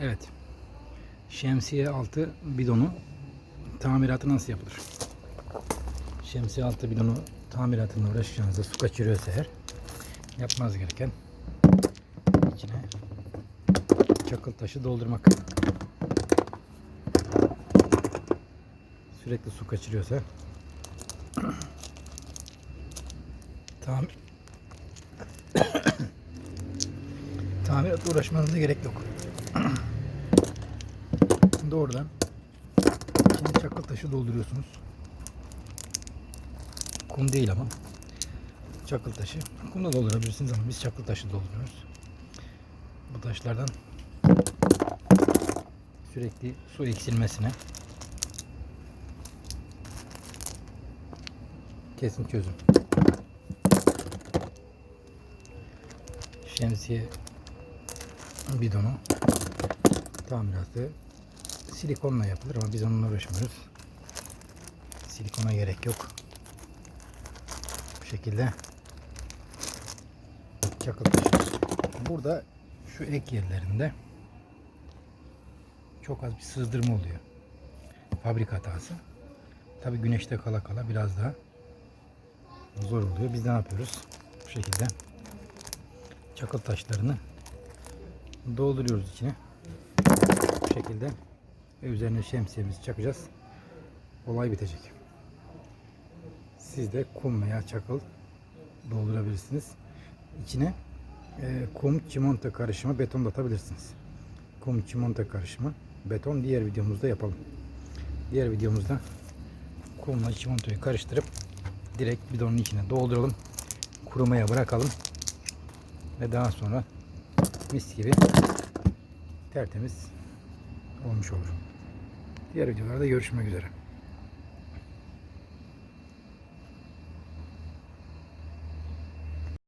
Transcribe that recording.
Evet. Şemsiye altı bidonu tamiratı nasıl yapılır? Şemsiye altı bidonu tamiratına uğraşacağınızda su kaçırıyorsa eğer yapmaz gereken içine çakıl taşı doldurmak. Sürekli su kaçırıyorsa tamir tamirat uğraşmanıza gerek yok. Doğrudan içine çakıl taşı dolduruyorsunuz. Kum değil ama. Çakıl taşı. Kumda doldurabilirsiniz ama biz çakıl taşı dolduruyoruz. Bu taşlardan sürekli su eksilmesine kesin çözüm. Şemsiye bidonu tamiratı silikonla yapılır ama biz onunla uğraşmıyoruz. Silikona gerek yok. Bu şekilde çakıl taşı. Burada şu ek yerlerinde çok az bir sızdırma oluyor. Fabrika hatası. Tabi güneşte kala kala biraz daha zor oluyor. Biz ne yapıyoruz? Bu şekilde çakıl taşlarını dolduruyoruz içine. Bu şekilde ve üzerine şemsiyemizi çakacağız. Olay bitecek. Siz de kum veya çakıl doldurabilirsiniz. İçine e, kum çimento karışımı beton da atabilirsiniz. Kum çimento karışımı beton diğer videomuzda yapalım. Diğer videomuzda kumla çimentoyu karıştırıp direkt bidonun içine dolduralım. Kurumaya bırakalım. Ve daha sonra mis gibi tertemiz olmuş olur. Diğer videolarda görüşmek üzere.